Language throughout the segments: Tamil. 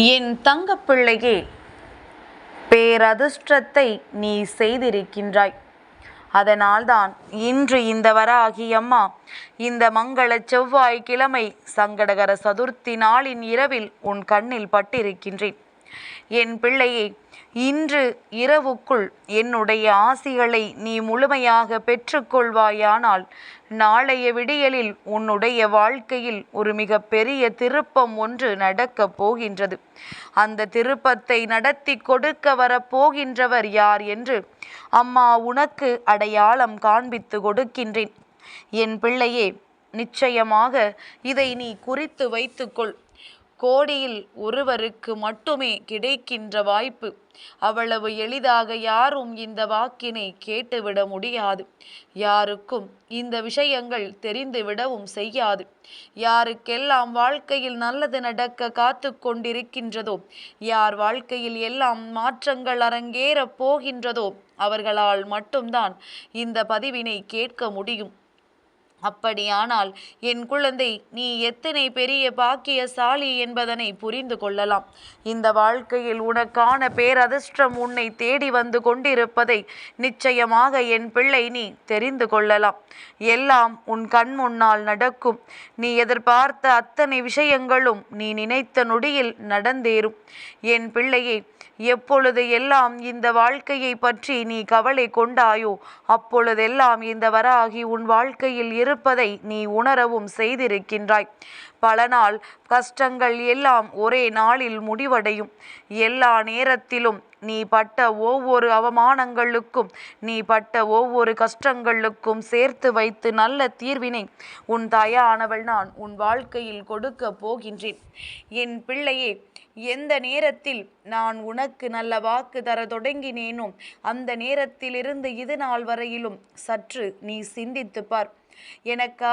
என் தங்கப்பிள்ளையே பேரதிர்ஷ்டத்தை நீ செய்திருக்கின்றாய். அதனால்தான் இன்று இந்த வராகி அம்மா இந்த மங்கள செவ்வாய் கிழமை சங்கடகர சதுர்த்தி நாளின் இரவில் உன் கண்ணில் பட்டிருக்கின்றேன். என் பிள்ளையே இன்று இரவுக்குள் என்னுடைய ஆசிகளை நீ முழுமையாக பெற்றுக்கொள்வாயானால் நாளைய விடியலில் உன்னுடைய வாழ்க்கையில் ஒரு மிக பெரிய திருப்பம் ஒன்று நடக்கப் போகின்றது. அந்த திருப்பத்தை நடத்தி கொடுக்க வரப்போகின்றவர் யார் என்று அம்மா உனக்கு அடையாளம் காண்பித்து கொடுக்கின்றேன். என் பிள்ளையே நிச்சயமாக இதை நீ குறித்து வைத்துக்கொள். கோடியில் ஒருவருக்கு மட்டுமே கிடைக்கின்ற வாய்ப்பு. அவ்வளவு எளிதாக யாரும் இந்த வாக்கினை கேட்டுவிட முடியாது. யாருக்கும் இந்த விஷயங்கள் தெரிந்துவிடவும் செய்யாது. யாருக்கெல்லாம் வாழ்க்கையில் நல்லது நடக்க காத்து கொண்டிருக்கின்றதோ யார் வாழ்க்கையில் எல்லாம் மாற்றங்கள் அரங்கேறப் போகின்றதோ அவர்களால் மட்டும்தான் இந்த பதிவினை கேட்க முடியும். அப்படியானால் என் குழந்தை நீ எத்தனை பெரிய பாக்கியசாலி என்பதனை புரிந்து கொள்ளலாம். இந்த வாழ்க்கையில் உனக்கான பேரதிர்ஷ்டம் உன்னை தேடி வந்து கொண்டிருப்பதை நிச்சயமாக என் பிள்ளை நீ தெரிந்து கொள்ளலாம். எல்லாம் உன் கண் முன்னால் நடக்கும். நீ எதிர்பார்த்த அத்தனை விஷயங்களும் நீ நினைத்த நொடியில் நடந்தேறும். என் பிள்ளையே எப்பொழுது எல்லாம் இந்த வாழ்க்கையை பற்றி நீ கவலை கொண்டாயோ அப்பொழுதெல்லாம் இந்த வராகி உன் வாழ்க்கையில் இரு இருப்பதை நீ உணரவும் செய்திருக்கின்றாய். பல நாள் கஷ்டங்கள் எல்லாம் ஒரே நாளில் முடிவடையும். எல்லா நேரத்திலும் நீ பட்ட ஒவ்வொரு அவமானங்களுக்கும் நீ பட்ட ஒவ்வொரு கஷ்டங்களுக்கும் சேர்த்து வைத்து நல்ல தீர்வினை உன் தாயானவள் நான் உன் வாழ்க்கையில் கொடுக்க போகின்றேன். என் பிள்ளையே எந்த நேரத்தில் நான் உனக்கு நல்ல வாக்கு தர தொடங்கினேனோ அந்த நேரத்திலிருந்து இது நாள் வரையிலும் சற்று நீ சிந்தித்து பார். எனக்கு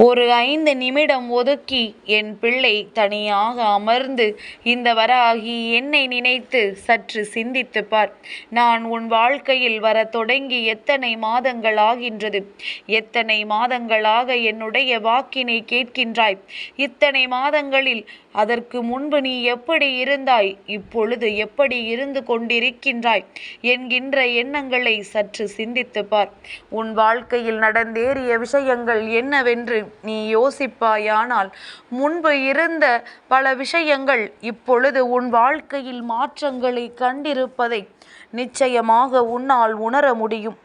ஒரு ஐந்து நிமிடம் ஒதுக்கி என் பிள்ளை தனியாக அமர்ந்து இந்த வராகி என்னை நினைத்து சற்று சிந்தித்து பார். நான் உன் வாழ்க்கையில் வர தொடங்கி எத்தனை மாதங்கள் ஆகின்றது? எத்தனை மாதங்களாக என்னுடைய வாக்கினை கேட்கின்றாய்? இத்தனை மாதங்களில் அதற்கு முன்பு நீ எப்படி இருந்தாய்? இப்பொழுது எப்படி இருந்து கொண்டிருக்கின்றாய்? என்கின்ற எண்ணங்களை சற்று சிந்தித்து பார். உன் வாழ்க்கையில் நடந்தேறிய விஷயங்கள் என்னவென்று நீ யோசிப்பாயானால் முன்பு இருந்த பல விஷயங்கள் இப்பொழுது உன் வாழ்க்கையில் மாற்றங்களை கண்டிருப்பதை நிச்சயமாக உன்னால் உணர முடியும்.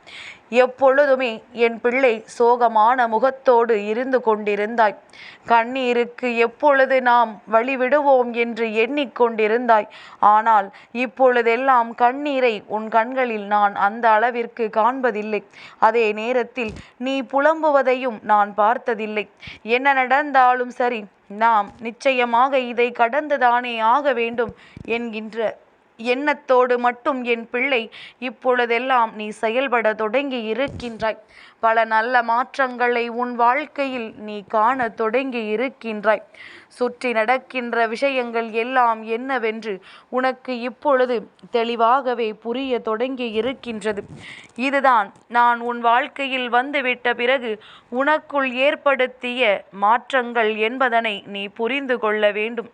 எப்பொழுதுமே என் பிள்ளை சோகமான முகத்தோடு இருந்து கொண்டிருந்தாய். கண்ணீருக்கு எப்பொழுது நாம் வழிவிடுவோம் என்று எண்ணிக்கொண்டிருந்தாய். ஆனால் இப்பொழுதெல்லாம் கண்ணீரை உன் கண்களில் நான் அந்த அளவிற்கு காண்பதில்லை. அதே நேரத்தில் நீ புலம்புவதையும் நான் பார்த்ததில்லை. என்ன நடந்தாலும் சரி நாம் நிச்சயமாக இதை கடந்துதானே ஆக வேண்டும் என்கின்ற எண்ணத்தோடு மட்டும் என் பிள்ளை இப்பொழுதெல்லாம் நீ செயல்பட தொடங்கி இருக்கின்றாய். பல நல்ல மாற்றங்களை உன் வாழ்க்கையில் நீ காண தொடங்கி இருக்கின்றாய். சுற்றி நடக்கின்ற விஷயங்கள் எல்லாம் என்னவென்று உனக்கு இப்பொழுது தெளிவாகவே புரிய தொடங்கி இருக்கின்றது. இதுதான் நான் உன் வாழ்க்கையில் வந்துவிட்ட பிறகு உனக்குள் ஏற்படுத்திய மாற்றங்கள் என்பதனை நீ புரிந்து கொள்ள வேண்டும்.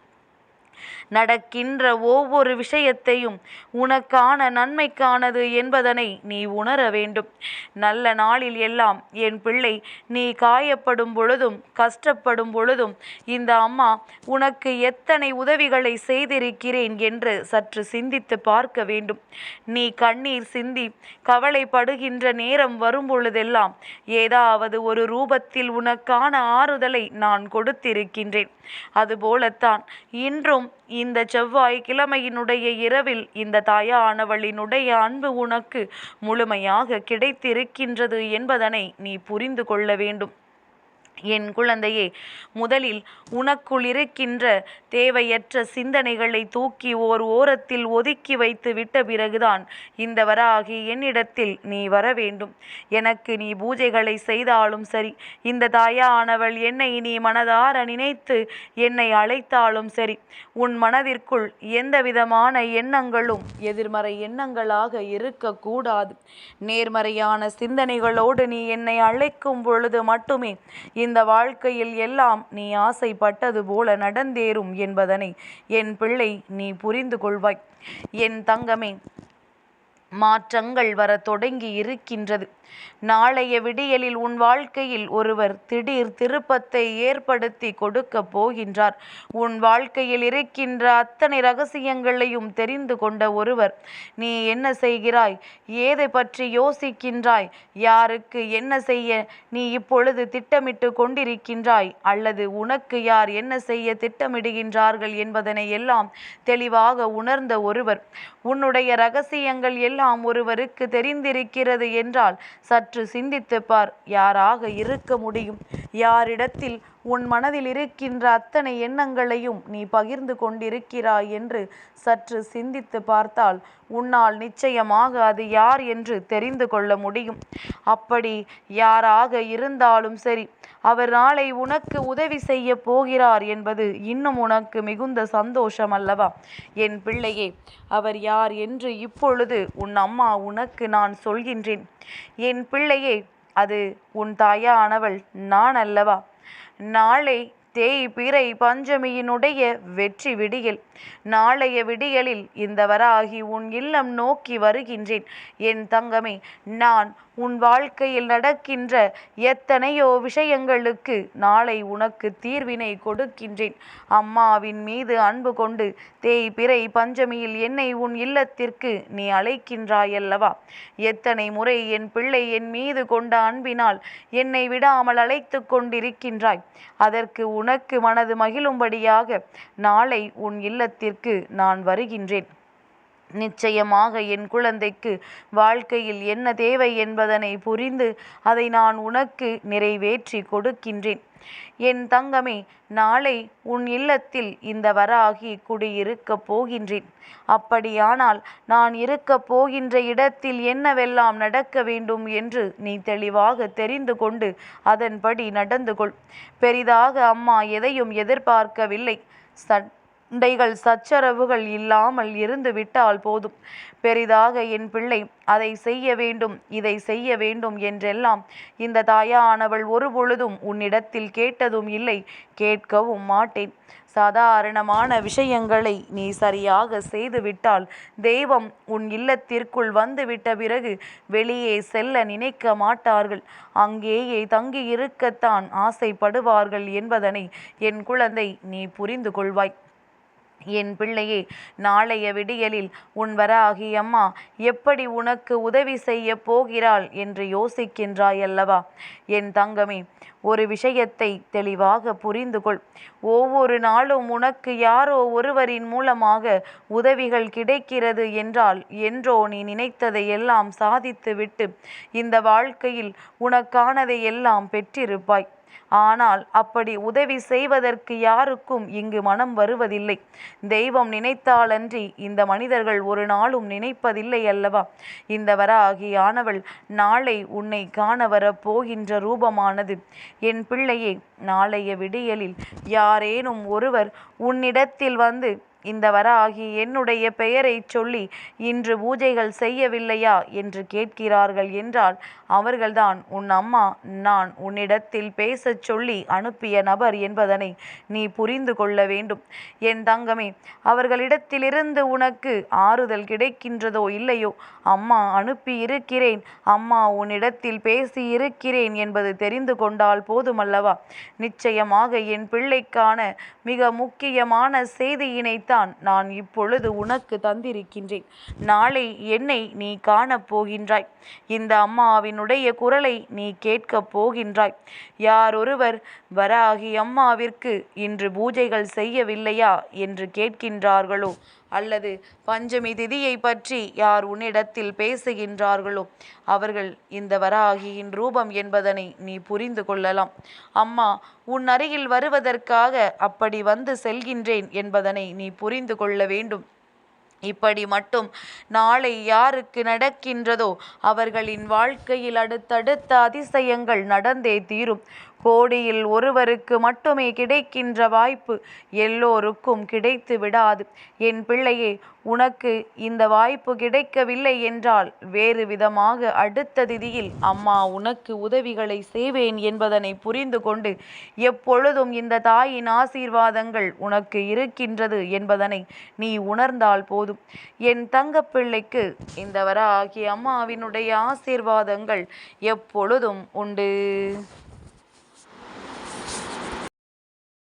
நடக்கின்ற ஒவ்வொரு விஷயத்தையும் உனக்கான நன்மைக்கானது என்பதனை நீ உணர வேண்டும். நல்ல நாளில் எல்லாம் என் பிள்ளை நீ காயப்படும் பொழுதும் கஷ்டப்படும் பொழுதும் இந்த அம்மா உனக்கு எத்தனை உதவிகளை செய்திருக்கிறேன் என்று சற்று சிந்தித்து பார்க்க வேண்டும். நீ கண்ணீர் சிந்தி கவலைப்படுகின்ற நேரம் வரும் பொழுதெல்லாம் ஏதாவது ஒரு ரூபத்தில் உனக்கான ஆறுதலை நான் கொடுத்திருக்கின்றேன். அதுபோலத்தான் இன்றும் இந்த செவ்வாய் கிழமையினுடைய இரவில் இந்த தாயானவளினுடைய அன்பு உனக்கு முழுமையாக கிடைத்திருக்கின்றது என்பதனை நீ புரிந்து கொள்ள வேண்டும். என் குழந்தையே முதலில் உனக்குள் இருக்கின்ற தேவையற்ற சிந்தனைகளை தூக்கி ஓர் ஓரத்தில் ஒதுக்கி வைத்து விட்ட பிறகுதான் இந்த வராகி என்னிடத்தில் நீ வர வேண்டும். எனக்கு நீ பூஜைகளை செய்தாலும் சரி இந்த தாயானவள் என்னை நீ மனதார நினைத்து என்னை அழைத்தாலும் சரி உன் மனதிற்குள் எந்த விதமான எண்ணங்களும் எதிர்மறை எண்ணங்களாக இருக்கக்கூடாது. நேர்மறையான சிந்தனைகளோடு நீ என்னை அழைக்கும் பொழுது மட்டுமே இந்த வாழ்க்கையில் எல்லாம் நீ ஆசைப்பட்டது போல நடந்தேறும் என்பதனை என் பிள்ளை நீ புரிந்து கொள்வாய். என் தங்கமே மாற்றங்கள் வர தொடங்கி இருக்கின்றது. நாளைய விடியலில் உன் வாழ்க்கையில் ஒருவர் திடீர் திருப்பத்தை ஏற்படுத்தி கொடுக்கப் போகின்றார். உன் வாழ்க்கையில் இருக்கின்ற அத்தனை ரகசியங்களையும் தெரிந்து கொண்ட ஒருவர் நீ என்ன செய்கிறாய்? ஏதை பற்றி யோசிக்கின்றாய்? யாருக்கு என்ன செய்ய நீ இப்பொழுது திட்டமிட்டு கொண்டிருக்கின்றாய்? அல்லது உனக்கு யார் என்ன செய்ய திட்டமிடுகின்றார்கள் என்பதனை எல்லாம் தெளிவாக உணர்ந்த ஒருவர் உன்னுடைய ரகசியங்கள் எல்லாம் ஒருவருக்கு தெரிந்திருக்கிறது என்றால் சற்று சிந்தித்துப்பார் யாராக இருக்க முடியும்? யாரிடத்தில் உன் மனதில் இருக்கின்ற அத்தனை எண்ணங்களையும் நீ பகிர்ந்து கொண்டிருக்கிறாய் என்று சற்று சிந்தித்து பார்த்தால் உன்னால் நிச்சயமாக அது யார் என்று தெரிந்து கொள்ள முடியும். அப்படி யாராக இருந்தாலும் சரி அவர் நாளை உனக்கு உதவி செய்ய போகிறார் என்பது இன்னும் உனக்கு மிகுந்த சந்தோஷம் அல்லவா? என் பிள்ளையே அவர் யார் என்று இப்பொழுது உன் அம்மா உனக்கு நான் சொல்கின்றேன். என் பிள்ளையே அது உன் தாயானவள் நான் அல்லவா? நாளை தேய் பிறை பஞ்சமியினுடைய வெற்றி விடியல். நாளைய விடியலில் இந்த வராகி உன் இல்லம் நோக்கி வருகின்றேன். என் தங்கமே நான் உன் வாழ்க்கையில் நடக்கின்ற எத்தனையோ விஷயங்களுக்கு நாளை உனக்கு தீர்வினை கொடுக்கின்றேன். அம்மாவின் மீது அன்பு கொண்டு தேய் பிறை பஞ்சமியில் என்னை உன் இல்லத்திற்கு நீ அழைக்கின்றாயல்லவா? எத்தனை முறை என் பிள்ளை என் மீது கொண்ட அன்பினால் என்னை விடாமல் அழைத்து கொண்டிருக்கின்றாய். அதற்கு உனக்கு மனது மகிழும்படியாக நாளை உன் இல்லத்திற்கு நான் வருகின்றேன். நிச்சயமாக என் குழந்தைக்கு வாழ்க்கையில் என்ன தேவை என்பதனை புரிந்து அதை நான் உனக்கு நிறைவேற்றி கொடுக்கின்றேன். என் தங்கமே நாளை உன் இல்லத்தில் இந்த வராகி குடியிருக்கப் போகின்றேன். அப்படியானால் நான் இருக்கப் போகின்ற இடத்தில் என்னவெல்லாம் நடக்க வேண்டும் என்று நீ தெளிவாக தெரிந்து கொண்டு அதன்படி நடந்து கொள் பெரிதாக அம்மா எதையும் எதிர்பார்க்கவில்லை. சட் சண்டைகள் சச்சரவுகள் இல்லாமல் இருந்து விட்டால் போதும். பெரிதாக என் பிள்ளை அதை செய்ய வேண்டும் இதை செய்ய வேண்டும் என்றெல்லாம் இந்த தாயானவள் ஒரு பொழுதும் உன்னிடத்தில் கேட்டதும் இல்லை கேட்கவும் மாட்டேன். சாதாரணமான விஷயங்களை நீ சரியாக செய்துவிட்டால் தெய்வம் உன் இல்லத்திற்குள் வந்துவிட்ட பிறகு வெளியே செல்ல நினைக்க மாட்டார்கள். அங்கேயே தங்கி இருக்கத்தான் ஆசைப்படுவார்கள் என்பதனை என் குழந்தை நீ புரிந்து கொள்வாய். என் பிள்ளையே நாளைய விடியலில் உன் வராகி அம்மா எப்படி உனக்கு உதவி செய்ய போகிறாள் என்று யோசிக்கின்றாய் அல்லவா என் தங்கமே ஒரு விஷயத்தை தெளிவாக புரிந்து கொள் ஒவ்வொரு நாளும் உனக்கு யாரோ ஒருவரின் மூலமாக உதவிகள் கிடைக்கிறது என்றால் என்றோ நீ நினைத்ததை எல்லாம் சாதித்துவிட்டு இந்த வாழ்க்கையில் உனக்கானதை எல்லாம் பெற்றிருப்பாய். ஆனால் அப்படி உதவி செய்வதற்கு யாருக்கும் இங்கு மனம் வருவதில்லை. தெய்வம் நினைத்தாலன்றி இந்த மனிதர்கள் ஒரு நாளும் நினைப்பதில்லை அல்லவா? இந்த வராகியானவள் நாளை உன்னை காண வரப்போகின்ற ரூபமானது. என் பிள்ளையே நாளைய விடியலில் யாரேனும் ஒருவர் உன்னிடத்தில் வந்து இந்த வராகி என்னுடைய பெயரைச் சொல்லி இன்று பூஜைகள் செய்யவில்லையா என்று கேட்கிறார்கள் என்றால் அவர்கள்தான் உன் அம்மா நான் உன்னிடத்தில் பேசச் சொல்லி அனுப்பிய நபர் என்பதனை நீ புரிந்து கொள்ள வேண்டும். என் தங்கமே அவர்களிடத்திலிருந்து உனக்கு ஆறுதல் கிடைக்கின்றதோ இல்லையோ? அம்மா அனுப்பி இருக்கிறேன் அம்மா உன்னிடத்தில் பேசி இருக்கிறேன் என்பது தெரிந்து கொண்டால் போதுமல்லவா? நிச்சயமாக என் பிள்ளைக்கான மிக முக்கியமான செய்தியினை அதைத்தான் நான் இப்பொழுது உனக்கு தந்திருக்கின்றேன். நாளை என்னை நீ காணப் போகின்றாய். இந்த அம்மாவினுடைய குரலை நீ கேட்கப் போகின்றாய். யாரொருவர் வராகி அம்மாவிற்கு இன்று பூஜைகள் செய்யவில்லையா? என்று கேட்கின்றார்களோ? அல்லது பஞ்சமி திதியை பற்றி யார் உன்னிடத்தில் பேசுகின்றார்களோ அவர்கள் இந்த வராகியின் ரூபம் என்பதனை நீ புரிந்து கொள்ளலாம். அம்மா உன் அருகில் வருவதற்காக அப்படி வந்து செல்கின்றேன் என்பதனை நீ புரிந்து கொள்ள வேண்டும். இப்படி மட்டும் நாளை யாருக்கு நடக்கின்றதோ அவர்களின் வாழ்க்கையில் அடுத்தடுத்த அதிசயங்கள் நடந்தே தீரும். கோடியில் ஒருவருக்கு மட்டுமே கிடைக்கின்ற வாய்ப்பு எல்லோருக்கும் கிடைத்து விடாது. என் பிள்ளையே உனக்கு இந்த வாய்ப்பு கிடைக்கவில்லை என்றால் வேறு விதமாக அடுத்த திதியில் அம்மா உனக்கு உதவிகளை செய்வேன் என்பதனை புரிந்து கொண்டு எப்பொழுதும் இந்த தாயின் ஆசீர்வாதங்கள் உனக்கு இருக்கின்றது என்பதனை நீ உணர்ந்தால் போதும். என் தங்கப்பிள்ளைக்கு இந்த வர ஆகிய அம்மாவினுடைய ஆசீர்வாதங்கள் எப்பொழுதும் உண்டு.